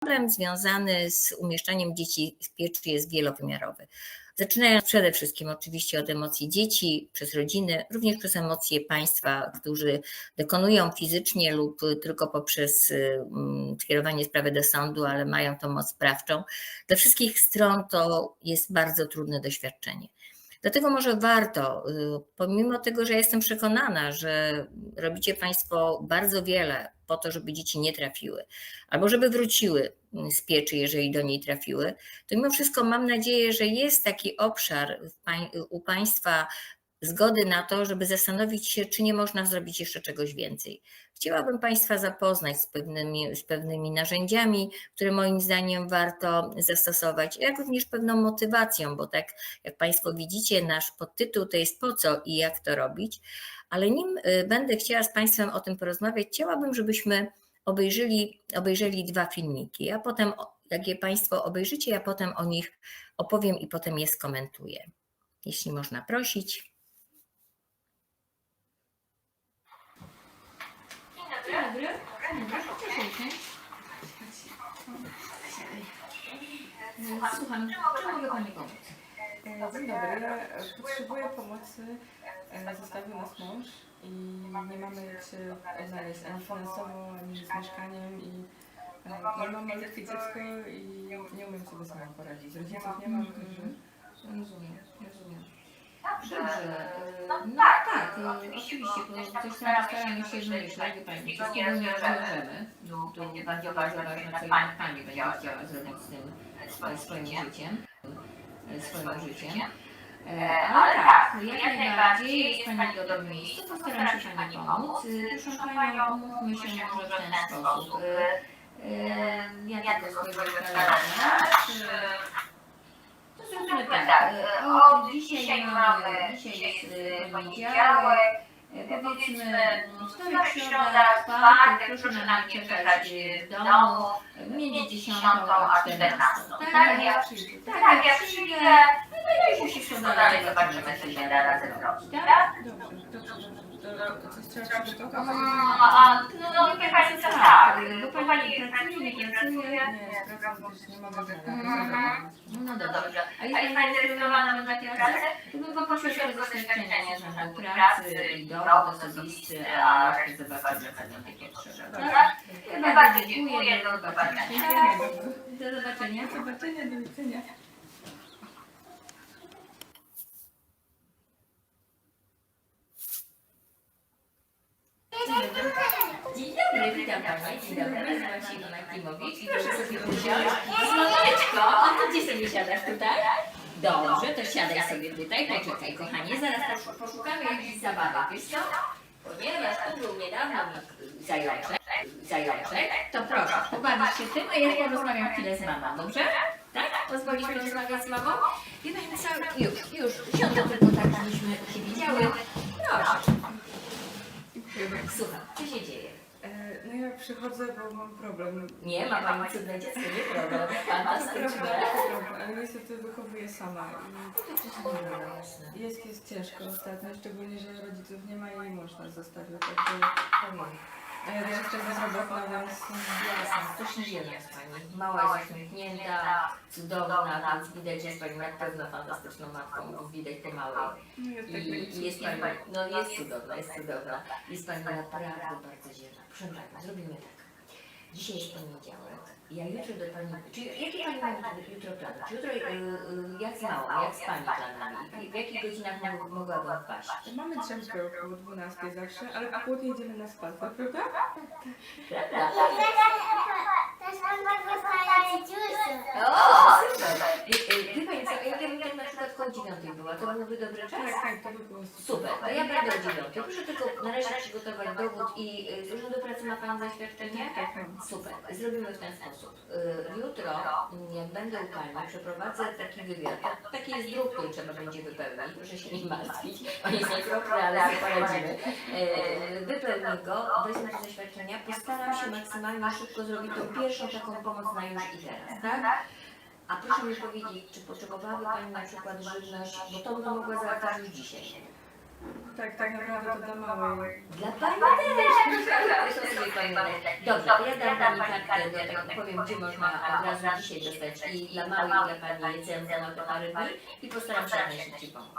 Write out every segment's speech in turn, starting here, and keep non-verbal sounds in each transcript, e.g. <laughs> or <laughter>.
problem związany z umieszczaniem dzieci w pieczy jest wielowymiarowy. Zaczynając przede wszystkim oczywiście od emocji dzieci, przez rodziny, również przez emocje państwa, którzy dokonują fizycznie lub tylko poprzez mm, skierowanie sprawy do sądu, ale mają tą moc sprawczą. Dla wszystkich stron to jest bardzo trudne doświadczenie. Dlatego może warto, y, pomimo tego, że jestem przekonana, że robicie Państwo bardzo wiele po to, żeby dzieci nie trafiły, albo żeby wróciły z pieczy, jeżeli do niej trafiły, to mimo wszystko mam nadzieję, że jest taki obszar u Państwa zgody na to, żeby zastanowić się, czy nie można zrobić jeszcze czegoś więcej. Chciałabym Państwa zapoznać z pewnymi, z pewnymi narzędziami, które moim zdaniem warto zastosować, jak również pewną motywacją, bo tak jak Państwo widzicie, nasz podtytuł to jest po co i jak to robić. Ale nim y, będę chciała z Państwem o tym porozmawiać, chciałabym, żebyśmy obejrzeli, obejrzeli dwa filmiki, a potem, jak je Państwo obejrzycie, ja potem o nich opowiem i potem je skomentuję. Jeśli można prosić. Dobry. Proszę usiąść. Słucham, czy mogę Pani pomóc? E, Dzień dobry, e, potrzebuję pomocy. E, Zostawił nas mąż i nie mamy jak się odnaleźć ani finansowo, ani z mieszkaniem i e, no, mam malutkie dziecko i nie umiem sobie sama poradzić. Rodziców nie mam, także Rozumiem, rozumiem. Dobrze, e, no tak, e, oczywiście, bo coś tam staramy się wymyślać, wie Pani, wszystkiego nie rozwiążemy. Tu, tu bardziej bardzo ważne, co Pani będzie chciała zrobić z tym swoim, swoim życiem, e, swoim życiem. E, Ale tak, jak najbardziej jest Pani w dobrym miejscu, postaram się Pani pomóc. E, Proszę Panią, umówmy się może w ten sposób. E, e, Ja tylko spojrzę w kalendarz. e, To zróbmy tak. e, O, dzisiaj mamy, dzisiaj jest e, poniedziałek. E, Powiedzmy, wtorek, środa, czwartek, proszę na mnie czekać w domu między 10 a 14. Tak, ja przyjdę. Tak, ja przyjdę. No i już się dalej zobaczymy, co się da razem zrobić, tak? dobrze, dobrze, A, no, wie Pani co, tak, bo Pani pracuje, nie pracuje. Nie, też, nie mogę Mhm. znaleźć. No dobrze. A jest Pani zarejestrowana na pracę? To bym poprosiła o doświadczenia z urzędu pracy i dowód osobisty, a resztę zobaczymy, takie potrzeba. Tak? Ja bardzo dziękuję, do zobaczenia. Do zobaczenia. Do zobaczenia, do widzenia. Dzień dobry, witam Panią. Dzień dobry, nazywam się Iwona Klimowicz. Proszę sobie usiąść. Słoneczko, a Ty gdzie sobie siadasz tutaj? Dobrze, to siadaj sobie tutaj. Poczekaj, kochanie, zaraz poszu- poszukamy jakichś zabawek, wiesz co? Ponieważ tu był niedawno mi zajączek, zajączek, to proszę, pobawisz się tym, a ja porozmawiam chwilę z mamą, dobrze? Tak? Pozwolisz porozmawiać z mamą? Wie Pani co, już, już, siądę tylko tak, żebyśmy się widziały. Proszę. Słucham, co się dzieje? No ja przychodzę, bo mam problem. Nie, ma Pani cudne dziecko, nie problem. <laughs> Fantastyczne. Problem, ale niestety wychowuję sama i jest, jest ciężko ostatnio, szczególnie, że rodziców nie ma i mąż nas zostawił, także a ja jeszcze bezrobotna, więc Jasne, strasznie wiele jest Pani. Mała jest uśmiechnięta, cudowna, więc widać, że jest Pani na pewno fantastyczną matką, bo widać po małej. no tak I, jak I jest Pani, no jest cudowna, jest cudowna. Jest Pani naprawdę bardzo dzielna. Proszę Pani, zrobimy tak. Dzisiaj jest poniedziałek. Ja jutro do Pani... Czy jakie Pani ma jutro- plany? Czy jutro, y, y, jak z małą, jak z Pani planami? I W jakich godzinach mog- mogłabym wpaść? Mamy drzemkę około 12 zawsze, ale po południe idziemy na spacer, prawda? Prawda? O, super. Y, y, Wie Pani co, jak ja bym tak na przykład koło dziewiątej była, to byłby dobry czas? Tak, tak, to by było Super, to ja będę o dziewiątej. Proszę tylko na razie przygotować dowód i y, z Urzędu Pracy ma Pani zaświadczenie? Tak, mam. Super, zrobimy w ten sposób. Y, Jutro, będę u Pani, przeprowadzę taki wywiad. Taki jest druk, który trzeba będzie wypełnić. Proszę się nie martwić. On jest okropny, ale sobie poradzimy. Y, Wypełnię go, wezmę te zaświadczenia, postaram się maksymalnie szybko zrobić tą pierwszą taką pomoc na już i teraz, tak? A proszę mi powiedzieć, czy potrzebowałaby Pani na przykład żywność, bo to bym mogła załatwić dzisiaj. Tak, tak naprawdę to dla małej. Dla Pani też. Dobrze, to ja dam Pani kartkę, do tego powiem, gdzie można od razu dzisiaj dostać i dla małych, i dla Pani jedzenia na to parę dni i postaram się jak najszybciej pomóc.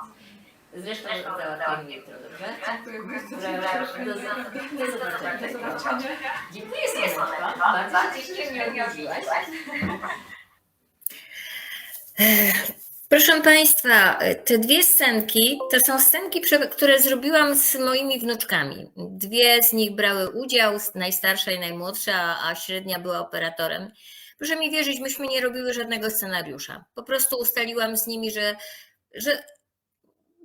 Zresztą załatwimy jutro, dobrze? Dziękuję bardzo. Do, do, do zobaczenia. Do zobaczenia. Dziękuję Słoneczko. Bardzo się cieszę, że mnie odwiedziłaś. <laughs> Proszę Państwa, te dwie scenki to są scenki, które zrobiłam z moimi wnuczkami. Dwie z nich brały udział, najstarsza i najmłodsza, a średnia była operatorem. Proszę mi wierzyć, myśmy nie robiły żadnego scenariusza. Po prostu ustaliłam z nimi, że, że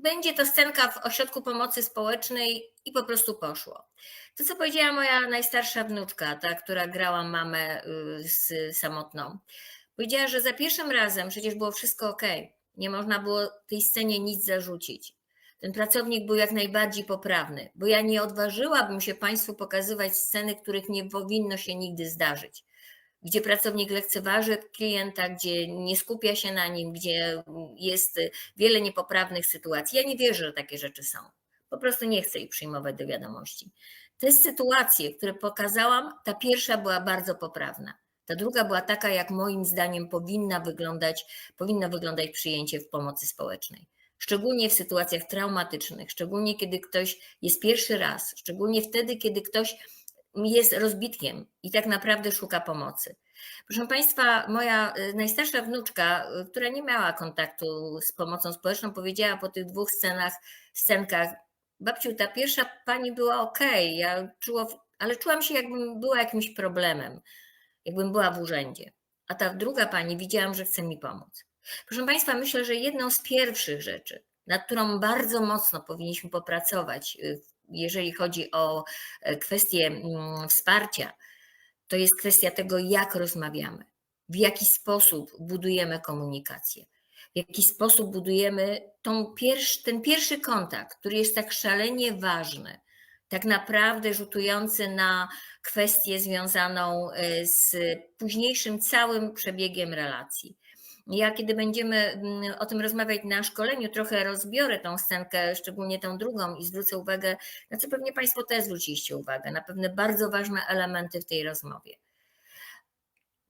będzie to scenka w ośrodku pomocy społecznej i po prostu poszło. To, co powiedziała moja najstarsza wnuczka, ta, która grała mamę y, z samotną. Powiedziała, że za pierwszym razem przecież było wszystko ok. Nie można było tej scenie nic zarzucić. Ten pracownik był jak najbardziej poprawny, bo ja nie odważyłabym się Państwu pokazywać sceny, których nie powinno się nigdy zdarzyć. Gdzie pracownik lekceważy klienta, gdzie nie skupia się na nim, gdzie jest wiele niepoprawnych sytuacji. Ja nie wierzę, że takie rzeczy są. Po prostu nie chcę ich przyjmować do wiadomości. Te sytuacje, które pokazałam, ta pierwsza była bardzo poprawna. Ta druga była taka, jak moim zdaniem powinna wyglądać, powinno wyglądać przyjęcie w pomocy społecznej. Szczególnie w sytuacjach traumatycznych, szczególnie kiedy ktoś jest pierwszy raz, szczególnie wtedy, kiedy ktoś jest rozbitkiem i tak naprawdę szuka pomocy. Proszę Państwa, moja y, najstarsza wnuczka, y, która nie miała kontaktu z pomocą społeczną, powiedziała po tych dwóch scenach, scenkach, babciu, ta pierwsza pani była ok, ja ale czułam się jakbym była jakimś problemem jakbym była w urzędzie. A ta druga pani widziałam, że chce mi pomóc. Proszę Państwa, myślę, że jedną z pierwszych rzeczy, nad którą bardzo mocno powinniśmy popracować, y, jeżeli chodzi o e, kwestię mm, wsparcia, to jest kwestia tego, jak rozmawiamy, w jaki sposób budujemy komunikację, w jaki sposób budujemy tą pierwszy, ten pierwszy kontakt, który jest tak szalenie ważny, tak naprawdę rzutujący na kwestię związaną y, z późniejszym całym przebiegiem relacji. Ja, kiedy będziemy mm, o tym rozmawiać na szkoleniu, trochę rozbiorę tą scenkę, szczególnie tą drugą, i zwrócę uwagę, na co pewnie Państwo też zwróciliście uwagę, na pewne bardzo ważne elementy w tej rozmowie.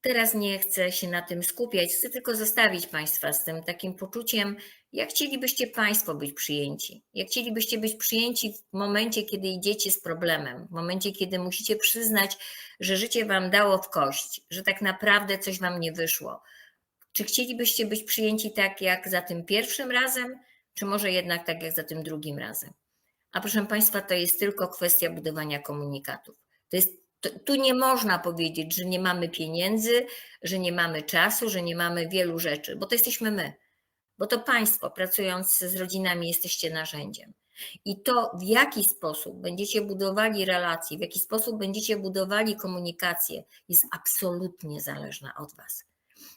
Teraz nie chcę się na tym skupiać, chcę tylko zostawić Państwa z tym takim poczuciem, jak chcielibyście Państwo być przyjęci? Jak chcielibyście być przyjęci w momencie, kiedy idziecie z problemem, w momencie, kiedy musicie przyznać, że życie Wam dało w kość, że tak naprawdę coś Wam nie wyszło? Czy chcielibyście być przyjęci tak jak za tym pierwszym razem, czy może jednak tak jak za tym drugim razem? A proszę Państwa, to jest tylko kwestia budowania komunikatów. To jest, tu nie można powiedzieć, że nie mamy pieniędzy, że nie mamy czasu, że nie mamy wielu rzeczy, bo to jesteśmy my bo to Państwo pracując z rodzinami jesteście narzędziem. I to, w jaki sposób będziecie budowali relacje, w jaki sposób będziecie budowali komunikację, jest absolutnie zależna od Was.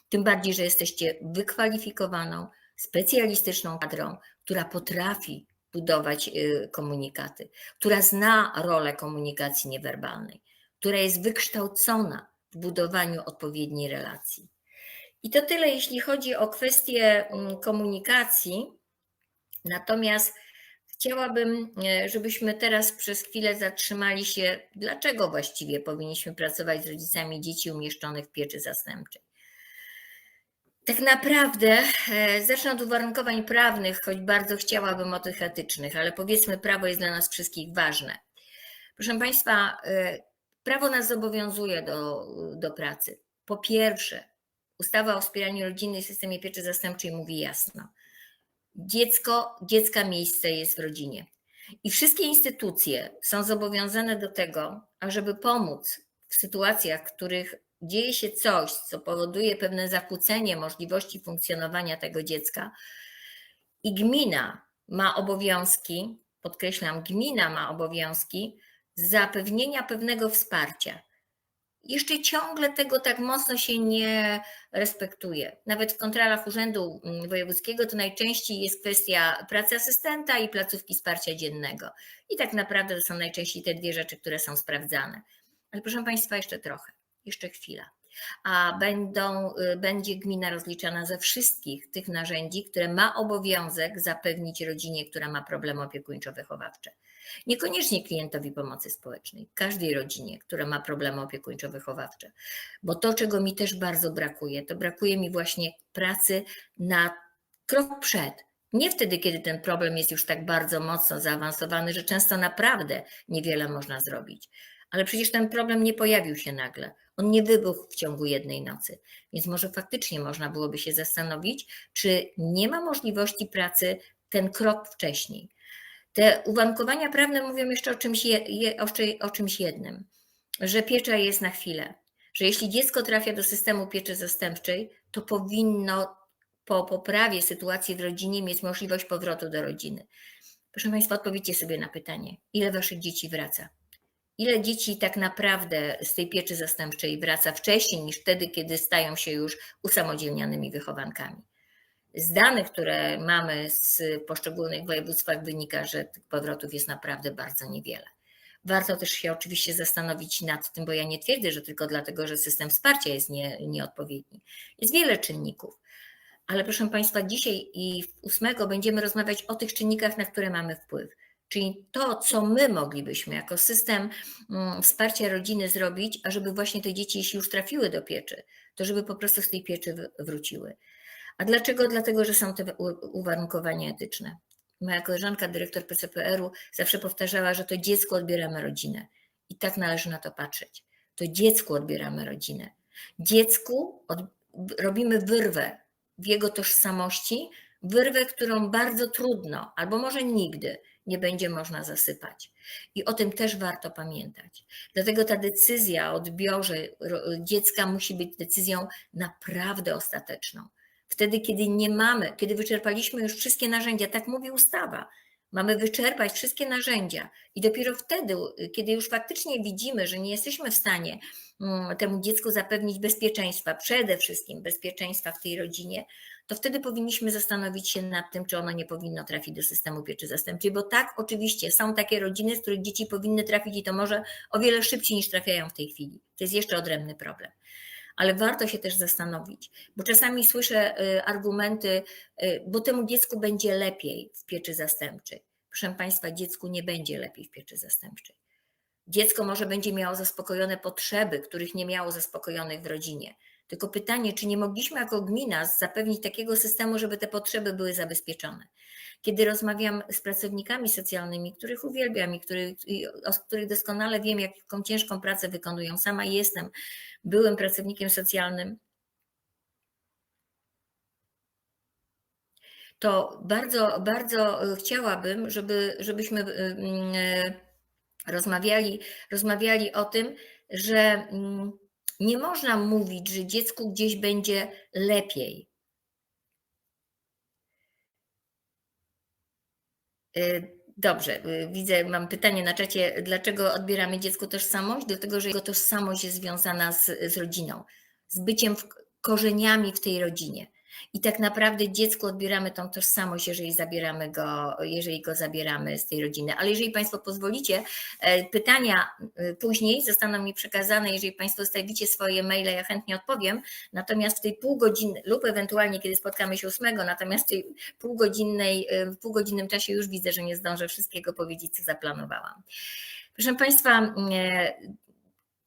Tym bardziej, że jesteście wykwalifikowaną, specjalistyczną kadrą, która potrafi budować y, komunikaty, która zna rolę komunikacji niewerbalnej, która jest wykształcona w budowaniu odpowiedniej relacji. I to tyle, jeśli chodzi o kwestię mm, komunikacji. Natomiast chciałabym, e, żebyśmy teraz przez chwilę zatrzymali się, dlaczego właściwie powinniśmy pracować z rodzicami dzieci umieszczonych w pieczy zastępczej. Tak naprawdę, e, zacznę od uwarunkowań prawnych, choć bardzo chciałabym o tych etycznych, ale powiedzmy, prawo jest dla nas wszystkich ważne. Proszę Państwa, e, prawo nas zobowiązuje do, do pracy. Po pierwsze, Ustawa o wspieraniu rodziny i systemie pieczy zastępczej mówi jasno. Dziecko, dziecka miejsce jest w rodzinie. I wszystkie instytucje są zobowiązane do tego, ażeby pomóc w sytuacjach, w których dzieje się coś, co powoduje pewne zakłócenie możliwości funkcjonowania tego dziecka. I gmina ma obowiązki, podkreślam, gmina ma obowiązki zapewnienia pewnego wsparcia jeszcze ciągle tego tak mocno się nie respektuje. Nawet w kontrolach Urzędu Wojewódzkiego to najczęściej jest kwestia pracy asystenta i placówki wsparcia dziennego. I tak naprawdę to są najczęściej te dwie rzeczy, które są sprawdzane. Ale proszę Państwa, jeszcze trochę, jeszcze chwila. A będą, y, będzie gmina rozliczana ze wszystkich tych narzędzi, które ma obowiązek zapewnić rodzinie, która ma problemy opiekuńczo-wychowawcze. Niekoniecznie klientowi pomocy społecznej, każdej rodzinie, która ma problemy opiekuńczo-wychowawcze. Bo to, czego mi też bardzo brakuje, to brakuje mi właśnie pracy na krok przed. Nie wtedy, kiedy ten problem jest już tak bardzo mocno zaawansowany, że często naprawdę niewiele można zrobić. Ale przecież ten problem nie pojawił się nagle. On nie wybuchł w ciągu jednej nocy. Więc może faktycznie można byłoby się zastanowić, czy nie ma możliwości pracy ten krok wcześniej. Te uwarunkowania prawne mówią jeszcze o czymś, je, o, o czymś jednym, że piecza jest na chwilę, że jeśli dziecko trafia do systemu pieczy zastępczej, to powinno po poprawie sytuacji w rodzinie mieć możliwość powrotu do rodziny. Proszę Państwa, odpowiedzcie sobie na pytanie, ile Waszych dzieci wraca? Ile dzieci tak naprawdę z tej pieczy zastępczej wraca wcześniej niż wtedy, kiedy stają się już usamodzielnianymi wychowankami? Z danych, które mamy z poszczególnych województwach, wynika, że tych powrotów jest naprawdę bardzo niewiele. Warto też się oczywiście zastanowić nad tym, bo ja nie twierdzę, że tylko dlatego, że system wsparcia jest nie, nieodpowiedni. Jest wiele czynników. Ale proszę Państwa, dzisiaj i 8 będziemy rozmawiać o tych czynnikach, na które mamy wpływ. Czyli to, co my moglibyśmy jako system mm, wsparcia rodziny zrobić, ażeby właśnie te dzieci, jeśli już trafiły do pieczy, to żeby po prostu z tej pieczy wróciły. A dlaczego? Dlatego, że są te uwarunkowania etyczne. Moja koleżanka, dyrektor PCPR-u, zawsze powtarzała, że to dziecku odbieramy rodzinę. I tak należy na to patrzeć. To dziecku odbieramy rodzinę. Dziecku od, robimy wyrwę w jego tożsamości, wyrwę, którą bardzo trudno, albo może nigdy nie będzie można zasypać. I o tym też warto pamiętać. Dlatego ta decyzja o odbiorze dziecka musi być decyzją naprawdę ostateczną. Wtedy, kiedy nie mamy, kiedy wyczerpaliśmy już wszystkie narzędzia, tak mówi ustawa, mamy wyczerpać wszystkie narzędzia i dopiero wtedy, kiedy już faktycznie widzimy, że nie jesteśmy w stanie mm, temu dziecku zapewnić bezpieczeństwa, przede wszystkim bezpieczeństwa w tej rodzinie, to wtedy powinniśmy zastanowić się nad tym, czy ono nie powinno trafić do systemu pieczy zastępczej, bo tak, oczywiście, są takie rodziny, z których dzieci powinny trafić i to może o wiele szybciej niż trafiają w tej chwili. To jest jeszcze odrębny problem. Ale warto się też zastanowić, bo czasami słyszę y, argumenty, y, bo temu dziecku będzie lepiej w pieczy zastępczej. Proszę Państwa, dziecku nie będzie lepiej w pieczy zastępczej. Dziecko może będzie miało zaspokojone potrzeby, których nie miało zaspokojonych w rodzinie. Tylko pytanie, czy nie mogliśmy jako gmina zapewnić takiego systemu, żeby te potrzeby były zabezpieczone. Kiedy rozmawiam z pracownikami socjalnymi, których uwielbiam i których, o których doskonale wiem, jaką ciężką pracę wykonują, sama jestem byłym pracownikiem socjalnym, to bardzo, bardzo chciałabym, żeby, żebyśmy mm, rozmawiali, rozmawiali o tym, że mm, nie można mówić, że dziecku gdzieś będzie lepiej. Y, Dobrze, y, widzę, mam pytanie na czacie, dlaczego odbieramy dziecku tożsamość? Dlatego, że jego tożsamość jest związana z, z rodziną, z byciem w, korzeniami w tej rodzinie. I tak naprawdę dziecku odbieramy tą tożsamość, jeżeli zabieramy go, jeżeli go zabieramy z tej rodziny. Ale jeżeli Państwo pozwolicie, e, pytania e, później zostaną mi przekazane, jeżeli Państwo zostawicie swoje maile, ja chętnie odpowiem. Natomiast w tej pół godziny, lub ewentualnie kiedy spotkamy się ósmego, natomiast w tej półgodzinnej, e, w półgodzinnym czasie już widzę, że nie zdążę wszystkiego powiedzieć, co zaplanowałam. Proszę Państwa,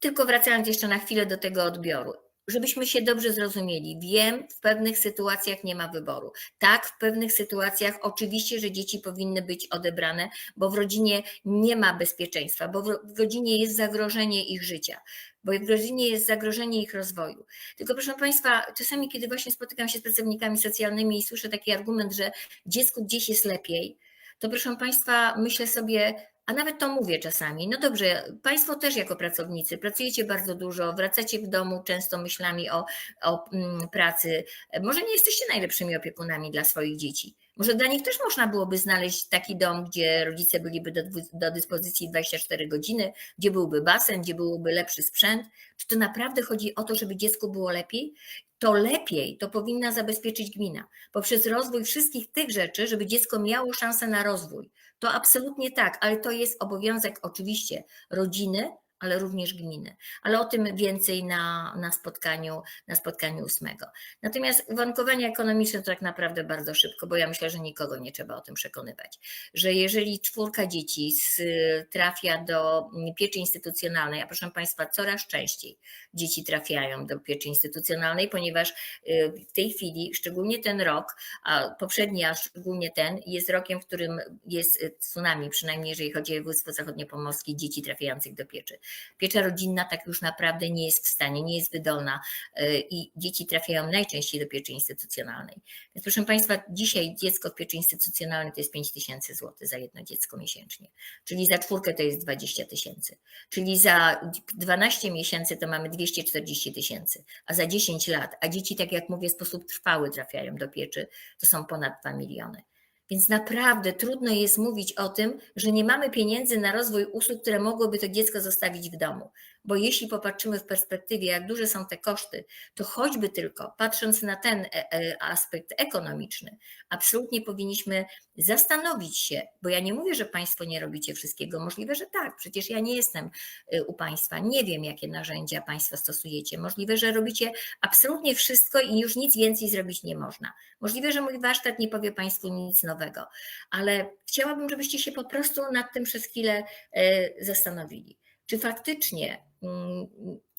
tylko wracając jeszcze na chwilę do tego odbioru żebyśmy się dobrze zrozumieli. Wiem, w pewnych sytuacjach nie ma wyboru. Tak, w pewnych sytuacjach oczywiście, że dzieci powinny być odebrane, bo w rodzinie nie ma bezpieczeństwa, bo w rodzinie jest zagrożenie ich życia, bo w rodzinie jest zagrożenie ich rozwoju. Tylko proszę Państwa, czasami, kiedy właśnie spotykam się z pracownikami socjalnymi i słyszę taki argument, że dziecku gdzieś jest lepiej, to proszę Państwa, myślę sobie, a nawet to mówię czasami. No dobrze, Państwo też jako pracownicy pracujecie bardzo dużo, wracacie w domu często myślami o, o mm, pracy. Może nie jesteście najlepszymi opiekunami dla swoich dzieci. Może dla nich też można byłoby znaleźć taki dom, gdzie rodzice byliby do, do dyspozycji 24 godziny, gdzie byłby basen, gdzie byłby lepszy sprzęt. Czy to naprawdę chodzi o to, żeby dziecku było lepiej? To lepiej to powinna zabezpieczyć gmina poprzez rozwój wszystkich tych rzeczy, żeby dziecko miało szansę na rozwój. To absolutnie tak, ale to jest obowiązek oczywiście rodziny, ale również gminy. Ale o tym więcej na, na, spotkaniu, na spotkaniu ósmego. Natomiast uwarunkowania ekonomiczne to tak naprawdę bardzo szybko, bo ja myślę, że nikogo nie trzeba o tym przekonywać. Że jeżeli czwórka dzieci z, trafia do pieczy instytucjonalnej, a proszę Państwa, coraz częściej dzieci trafiają do pieczy instytucjonalnej, ponieważ y, w tej chwili, szczególnie ten rok, a poprzedni, a szczególnie ten, jest rokiem, w którym jest y, tsunami, przynajmniej jeżeli chodzi o województwo zachodniopomorskie, dzieci trafiających do pieczy. Piecza rodzinna tak już naprawdę nie jest w stanie, nie jest wydolna y, i dzieci trafiają najczęściej do pieczy instytucjonalnej. Więc proszę Państwa, dzisiaj dziecko w pieczy instytucjonalnej to jest 5 tysięcy złotych za jedno dziecko miesięcznie, czyli za czwórkę to jest 20 tysięcy, czyli za 12 miesięcy to mamy 240 tysięcy, a za 10 lat, a dzieci, tak jak mówię, w sposób trwały trafiają do pieczy, to są ponad 2 miliony. Więc naprawdę trudno jest mówić o tym, że nie mamy pieniędzy na rozwój usług, które mogłyby to dziecko zostawić w domu. Bo jeśli popatrzymy w perspektywie, jak duże są te koszty, to choćby tylko patrząc na ten e, e, aspekt ekonomiczny, absolutnie powinniśmy zastanowić się, bo ja nie mówię, że Państwo nie robicie wszystkiego. Możliwe, że tak, przecież ja nie jestem y, u Państwa, nie wiem, jakie narzędzia Państwo stosujecie. Możliwe, że robicie absolutnie wszystko i już nic więcej zrobić nie można. Możliwe, że mój warsztat nie powie Państwu nic nowego, ale chciałabym, żebyście się po prostu nad tym przez chwilę y, zastanowili. Czy faktycznie mm,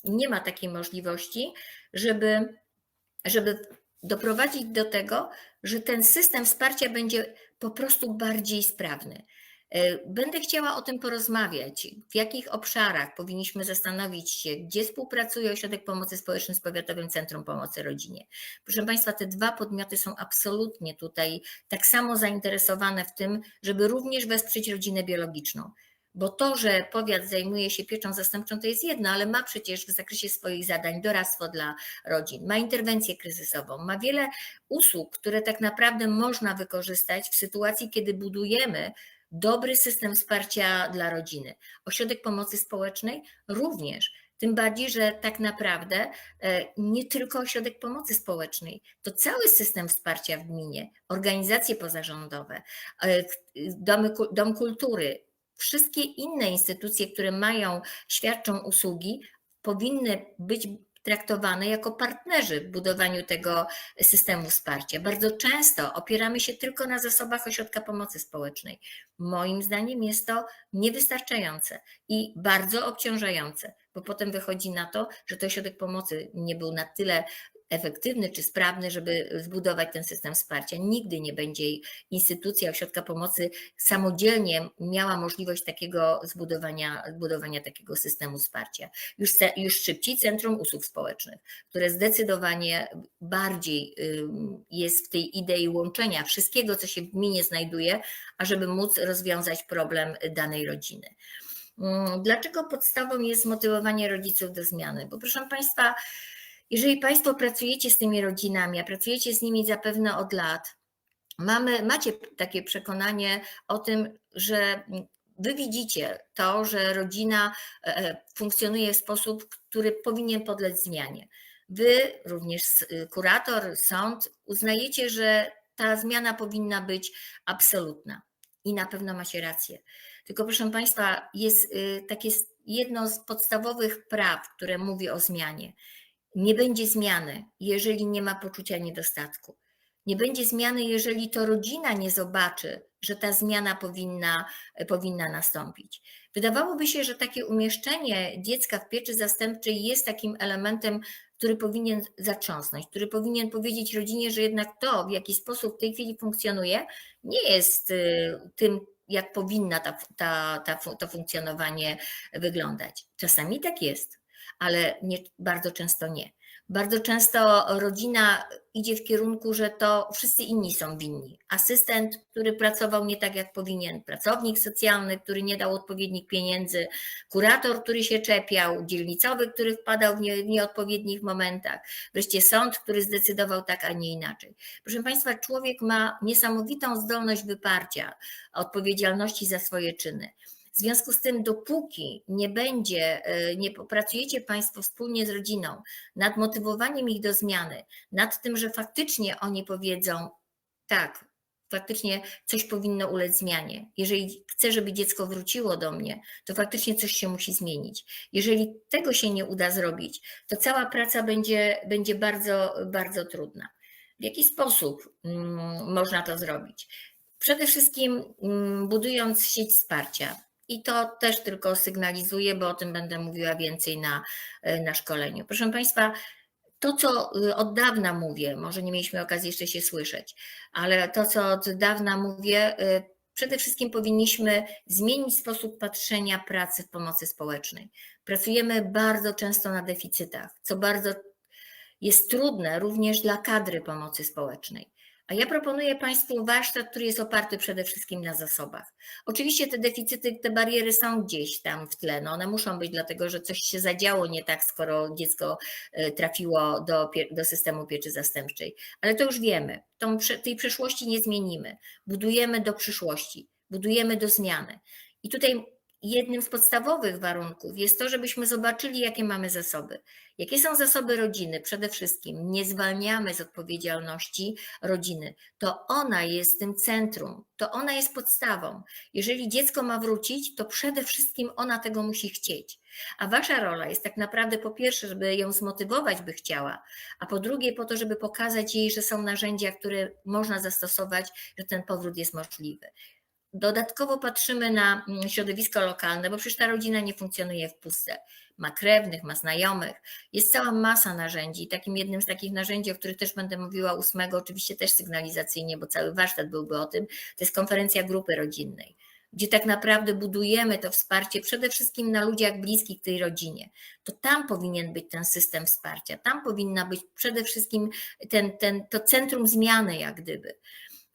nie ma takiej możliwości, żeby, żeby doprowadzić do tego, że ten system wsparcia będzie po prostu bardziej sprawny. E, Będę chciała o tym porozmawiać, w jakich obszarach powinniśmy zastanowić się, gdzie współpracuje Ośrodek Pomocy Społecznej z Powiatowym Centrum Pomocy Rodzinie. Proszę Państwa, te dwa podmioty są absolutnie tutaj tak samo zainteresowane w tym, żeby również wesprzeć rodzinę biologiczną. Bo to, że powiat zajmuje się pieczą zastępczą, to jest jedno, ale ma przecież w zakresie swoich zadań doradztwo dla rodzin, ma interwencję kryzysową, ma wiele usług, które tak naprawdę można wykorzystać w sytuacji, kiedy budujemy dobry system wsparcia dla rodziny. Ośrodek pomocy społecznej również. Tym bardziej, że tak naprawdę e, nie tylko ośrodek pomocy społecznej, to cały system wsparcia w gminie, organizacje pozarządowe, e, domy, dom kultury, wszystkie inne instytucje, które mają, świadczą usługi, powinny być traktowane jako partnerzy w budowaniu tego systemu wsparcia. Bardzo często opieramy się tylko na zasobach ośrodka pomocy społecznej. Moim zdaniem jest to niewystarczające i bardzo obciążające, bo potem wychodzi na to, że to ośrodek pomocy nie był na tyle efektywny czy sprawny, żeby zbudować ten system wsparcia. Nigdy nie będzie instytucja ośrodka pomocy samodzielnie miała możliwość takiego zbudowania, zbudowania takiego systemu wsparcia. Już, już szybciej Centrum Usług Społecznych, które zdecydowanie bardziej jest w tej idei łączenia wszystkiego, co się w gminie znajduje, ażeby móc rozwiązać problem danej rodziny. Dlaczego podstawą jest motywowanie rodziców do zmiany? Bo proszę Państwa, jeżeli Państwo pracujecie z tymi rodzinami, a pracujecie z nimi zapewne od lat, mamy, macie takie przekonanie o tym, że Wy widzicie to, że rodzina e, funkcjonuje w sposób, który powinien podlec zmianie. Wy, również kurator, sąd, uznajecie, że ta zmiana powinna być absolutna i na pewno macie rację. Tylko proszę Państwa, jest y, takie jedno z podstawowych praw, które mówi o zmianie. Nie będzie zmiany, jeżeli nie ma poczucia niedostatku. Nie będzie zmiany, jeżeli to rodzina nie zobaczy, że ta zmiana powinna, powinna nastąpić. Wydawałoby się, że takie umieszczenie dziecka w pieczy zastępczej jest takim elementem, który powinien zatrząsnąć, który powinien powiedzieć rodzinie, że jednak to, w jaki sposób w tej chwili funkcjonuje, nie jest y, tym, jak powinna ta, ta, ta, to funkcjonowanie wyglądać. Czasami tak jest, ale nie, bardzo często nie. Bardzo często rodzina idzie w kierunku, że to wszyscy inni są winni. Asystent, który pracował nie tak, jak powinien, pracownik socjalny, który nie dał odpowiednich pieniędzy, kurator, który się czepiał, dzielnicowy, który wpadał w, nie, w nieodpowiednich momentach, wreszcie sąd, który zdecydował tak, a nie inaczej. Proszę Państwa, człowiek ma niesamowitą zdolność wyparcia odpowiedzialności za swoje czyny. W związku z tym, dopóki nie będzie, e, nie popracujecie Państwo wspólnie z rodziną nad motywowaniem ich do zmiany, nad tym, że faktycznie oni powiedzą, tak, faktycznie coś powinno ulec zmianie. Jeżeli chcę, żeby dziecko wróciło do mnie, to faktycznie coś się musi zmienić. Jeżeli tego się nie uda zrobić, to cała praca będzie, będzie bardzo, bardzo trudna. W jaki sposób mm, można to zrobić? Przede wszystkim mm, budując sieć wsparcia. I to też tylko sygnalizuję, bo o tym będę mówiła więcej na, e, na szkoleniu. Proszę Państwa, to, co y, od dawna mówię, może nie mieliśmy okazji jeszcze się słyszeć, ale to, co od dawna mówię, y, przede wszystkim powinniśmy zmienić sposób patrzenia pracy w pomocy społecznej. Pracujemy bardzo często na deficytach, co bardzo jest trudne również dla kadry pomocy społecznej. A ja proponuję Państwu warsztat, który jest oparty przede wszystkim na zasobach. Oczywiście te deficyty, te bariery są gdzieś tam w tle. No one muszą być, dlatego że coś się zadziało nie tak, skoro dziecko e, trafiło do, do systemu pieczy zastępczej. Ale to już wiemy. Tą, tej przeszłości nie zmienimy. Budujemy do przyszłości, budujemy do zmiany. I tutaj jednym z podstawowych warunków jest to, żebyśmy zobaczyli, jakie mamy zasoby. Jakie są zasoby rodziny? Przede wszystkim nie zwalniamy z odpowiedzialności rodziny. To ona jest tym centrum, to ona jest podstawą. Jeżeli dziecko ma wrócić, to przede wszystkim ona tego musi chcieć. A wasza rola jest tak naprawdę po pierwsze, żeby ją zmotywować, by chciała, a po drugie po to, żeby pokazać jej, że są narzędzia, które można zastosować, że ten powrót jest możliwy. Dodatkowo patrzymy na mm, środowisko lokalne, bo przecież ta rodzina nie funkcjonuje w pustce. Ma krewnych, ma znajomych, jest cała masa narzędzi. Takim jednym z takich narzędzi, o których też będę mówiła ósmego, oczywiście też sygnalizacyjnie, bo cały warsztat byłby o tym, to jest konferencja grupy rodzinnej, gdzie tak naprawdę budujemy to wsparcie przede wszystkim na ludziach bliskich tej rodzinie. To tam powinien być ten system wsparcia, tam powinna być przede wszystkim ten, ten, to centrum zmiany, jak gdyby.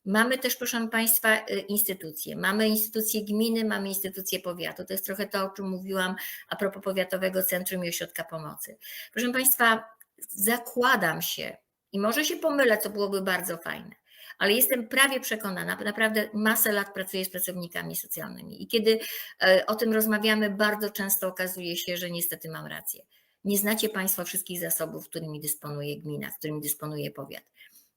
Mamy też, proszę Państwa, y, instytucje. Mamy instytucje gminy, mamy instytucje powiatu. To jest trochę to, o czym mówiłam a propos Powiatowego Centrum i Ośrodka Pomocy. Proszę Państwa, zakładam się i może się pomylę, co byłoby bardzo fajne, ale jestem prawie przekonana, naprawdę masę lat pracuję z pracownikami socjalnymi i kiedy e, o tym rozmawiamy, bardzo często okazuje się, że niestety mam rację. Nie znacie Państwo wszystkich zasobów, którymi dysponuje gmina, którymi dysponuje powiat.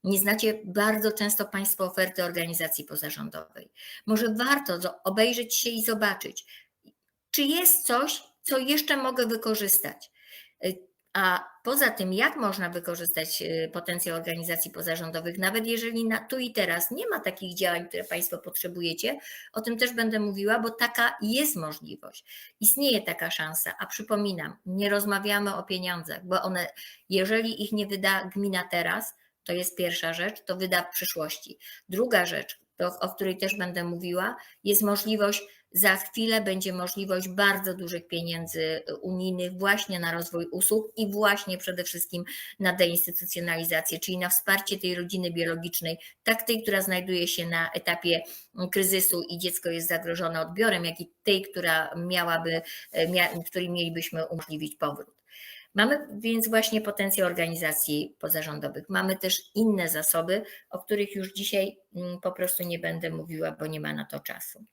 Nie znacie bardzo często Państwo oferty organizacji pozarządowej. Może warto obejrzeć się i zobaczyć, czy jest coś, co jeszcze mogę wykorzystać. Y, A poza tym, jak można wykorzystać y, potencjał organizacji pozarządowych, nawet jeżeli na, tu i teraz nie ma takich działań, które Państwo potrzebujecie, o tym też będę mówiła, bo taka jest możliwość. Istnieje taka szansa, a przypominam, nie rozmawiamy o pieniądzach, bo one, jeżeli ich nie wyda gmina teraz, to jest pierwsza rzecz, to wyda w przyszłości. Druga rzecz, to, o której też będę mówiła, jest możliwość, za chwilę będzie możliwość bardzo dużych pieniędzy unijnych właśnie na rozwój usług i właśnie przede wszystkim na deinstytucjonalizację, czyli na wsparcie tej rodziny biologicznej, tak tej, która znajduje się na etapie kryzysu i dziecko jest zagrożone odbiorem, jak i tej, która miałaby, mia- której mielibyśmy umożliwić powrót. Mamy więc właśnie potencjał organizacji pozarządowych. Mamy też inne zasoby, o których już dzisiaj mm, po prostu nie będę mówiła, bo nie ma na to czasu.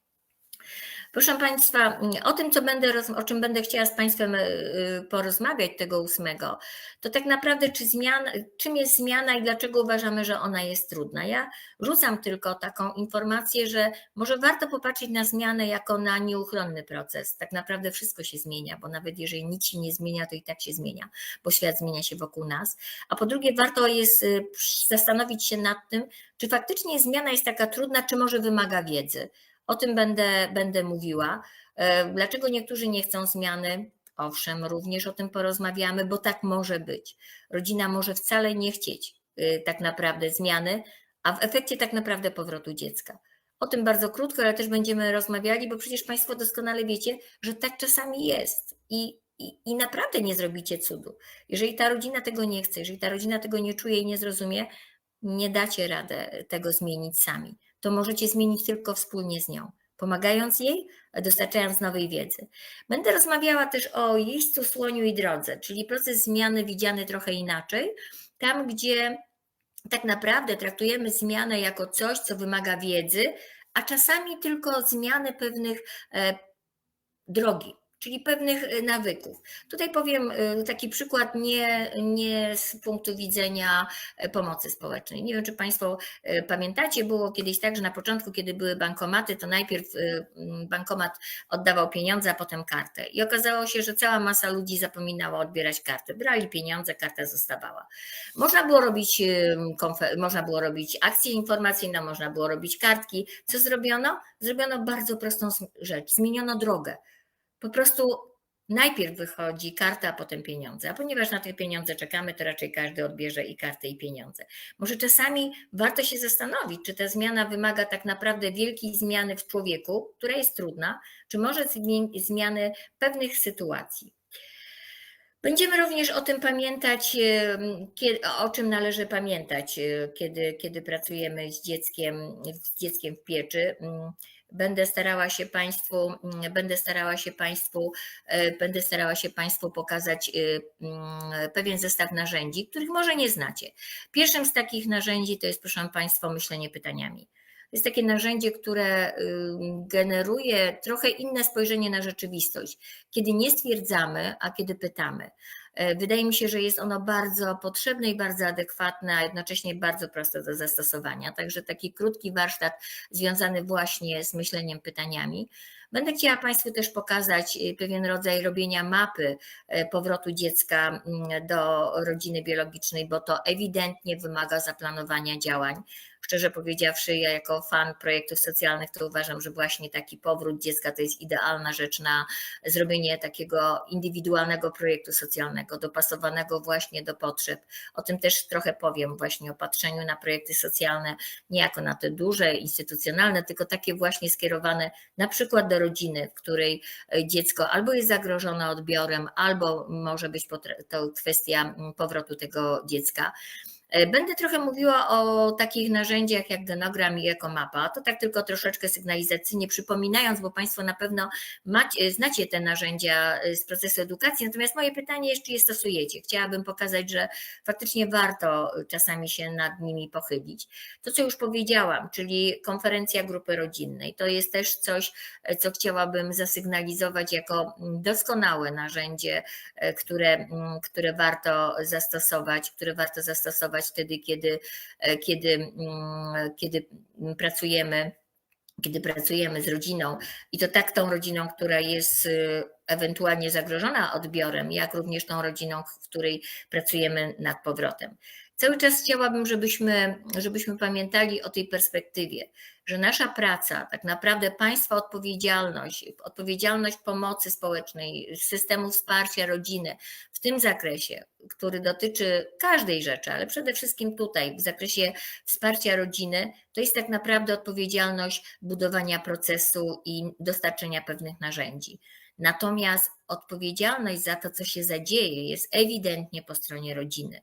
Proszę Państwa, o tym, co będę, o czym będę chciała z Państwem y, y, porozmawiać tego ósmego, to tak naprawdę czy zmiana, czym jest zmiana i dlaczego uważamy, że ona jest trudna. Ja rzucam tylko taką informację, że może warto popatrzeć na zmianę jako na nieuchronny proces. Tak naprawdę wszystko się zmienia, bo nawet jeżeli nic się nie zmienia, to i tak się zmienia, bo świat zmienia się wokół nas. A po drugie, warto jest y, zastanowić się nad tym, czy faktycznie zmiana jest taka trudna, czy może wymaga wiedzy. O tym będę, będę mówiła. E, Dlaczego niektórzy nie chcą zmiany? Owszem, również o tym porozmawiamy, bo tak może być. Rodzina może wcale nie chcieć y, tak naprawdę zmiany, a w efekcie tak naprawdę powrotu dziecka. O tym bardzo krótko, ale też będziemy rozmawiali, bo przecież Państwo doskonale wiecie, że tak czasami jest i, i, i naprawdę nie zrobicie cudu. Jeżeli ta rodzina tego nie chce, jeżeli ta rodzina tego nie czuje i nie zrozumie, nie dacie radę tego zmienić sami. To możecie zmienić tylko wspólnie z nią, pomagając jej, dostarczając nowej wiedzy. Będę rozmawiała też o jeźdźcu, słoniu i drodze, czyli proces zmiany widziany trochę inaczej, tam gdzie tak naprawdę traktujemy zmianę jako coś, co wymaga wiedzy, a czasami tylko zmiany pewnych e, drogi. Czyli pewnych y, nawyków. Tutaj powiem y, taki przykład nie, nie z punktu widzenia e, pomocy społecznej. Nie wiem, czy Państwo pamiętacie, było kiedyś tak, że na początku, kiedy były bankomaty, to najpierw y, bankomat oddawał pieniądze, a potem kartę. I okazało się, że cała masa ludzi zapominała odbierać karty. Brali pieniądze, karta zostawała. Można było robić, y, można było robić akcje informacyjne, można było robić kartki. Co zrobiono? Zrobiono bardzo prostą rzecz. Zmieniono drogę. Po prostu najpierw wychodzi karta, a potem pieniądze. A ponieważ na te pieniądze czekamy, to raczej każdy odbierze i kartę, i pieniądze. Może czasami warto się zastanowić, czy ta zmiana wymaga tak naprawdę wielkiej zmiany w człowieku, która jest trudna, czy może zmiany pewnych sytuacji. Będziemy również o tym pamiętać, kie- o czym należy pamiętać, e, kiedy, kiedy pracujemy z dzieckiem, z dzieckiem w pieczy. Będę starała się Państwu, mm, będę starała się Państwu, e, będę starała się Państwu pokazać e, mm, pewien zestaw narzędzi, których może nie znacie. Pierwszym z takich narzędzi to jest, proszę Państwa, myślenie pytaniami. Jest takie narzędzie, które ym, generuje trochę inne spojrzenie na rzeczywistość, kiedy nie stwierdzamy, a kiedy pytamy. E, Wydaje mi się, że jest ono bardzo potrzebne i bardzo adekwatne, a jednocześnie bardzo proste do zastosowania. Także taki krótki warsztat związany właśnie z myśleniem pytaniami. Będę chciała Państwu też pokazać y, pewien rodzaj robienia mapy e, powrotu dziecka mm, do rodziny biologicznej, bo to ewidentnie wymaga zaplanowania działań. Szczerze powiedziawszy, ja jako fan projektów socjalnych, to uważam, że właśnie taki powrót dziecka to jest idealna rzecz na zrobienie takiego indywidualnego projektu socjalnego, dopasowanego właśnie do potrzeb. O tym też trochę powiem, właśnie o patrzeniu na projekty socjalne, nie jako na te duże, instytucjonalne, tylko takie właśnie skierowane na przykład do rodziny, w której e, dziecko albo jest zagrożone odbiorem, albo może być to kwestia mm, powrotu tego dziecka. E, Będę trochę mówiła o takich narzędziach jak genogram i ekomapa. To tak tylko troszeczkę sygnalizacyjnie przypominając, bo Państwo na pewno macie, znacie te narzędzia e, z procesu edukacji. Natomiast moje pytanie jest, czy je stosujecie? Chciałabym pokazać, że faktycznie warto czasami się nad nimi pochylić. To, co już powiedziałam, czyli konferencja grupy rodzinnej, to jest też coś, e, co chciałabym zasygnalizować jako mm, doskonałe narzędzie, które, mm, które warto zastosować, które warto zastosować wtedy, kiedy, e, kiedy, mm, kiedy pracujemy kiedy pracujemy z rodziną i to tak tą rodziną, która jest y, ewentualnie zagrożona odbiorem, jak również tą rodziną, w której pracujemy nad powrotem. Cały czas chciałabym, żebyśmy, żebyśmy pamiętali o tej perspektywie, że nasza praca, tak naprawdę państwa odpowiedzialność, odpowiedzialność pomocy społecznej, systemu wsparcia rodziny w tym zakresie, który dotyczy każdej rzeczy, ale przede wszystkim tutaj w zakresie wsparcia rodziny, to jest tak naprawdę odpowiedzialność budowania procesu i dostarczenia pewnych narzędzi. Natomiast odpowiedzialność za to, co się zadzieje, jest ewidentnie po stronie rodziny.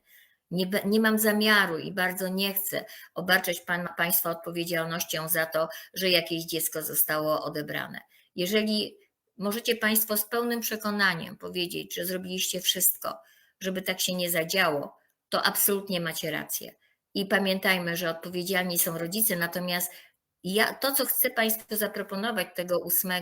Nie, nie mam zamiaru i bardzo nie chcę obarczać pan, Państwa odpowiedzialnością za to, że jakieś dziecko zostało odebrane. Jeżeli możecie Państwo z pełnym przekonaniem powiedzieć, że zrobiliście wszystko, żeby tak się nie zadziało, to absolutnie macie rację. I pamiętajmy, że odpowiedzialni są rodzice, natomiast ja, to, co chcę Państwu zaproponować tego 8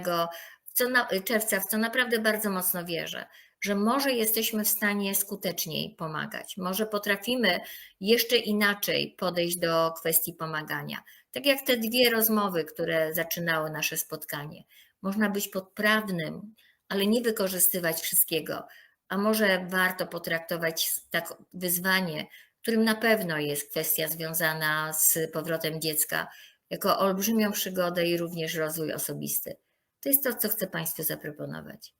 w co na, czerwca, w co naprawdę bardzo mocno wierzę, że może jesteśmy w stanie skuteczniej pomagać, może potrafimy jeszcze inaczej podejść do kwestii pomagania. Tak jak te dwie rozmowy, które zaczynały nasze spotkanie. Można być podprawnym, ale nie wykorzystywać wszystkiego. A może warto potraktować tak wyzwanie, którym na pewno jest kwestia związana z powrotem dziecka, jako olbrzymią przygodę i również rozwój osobisty. To jest to, co chcę Państwu zaproponować.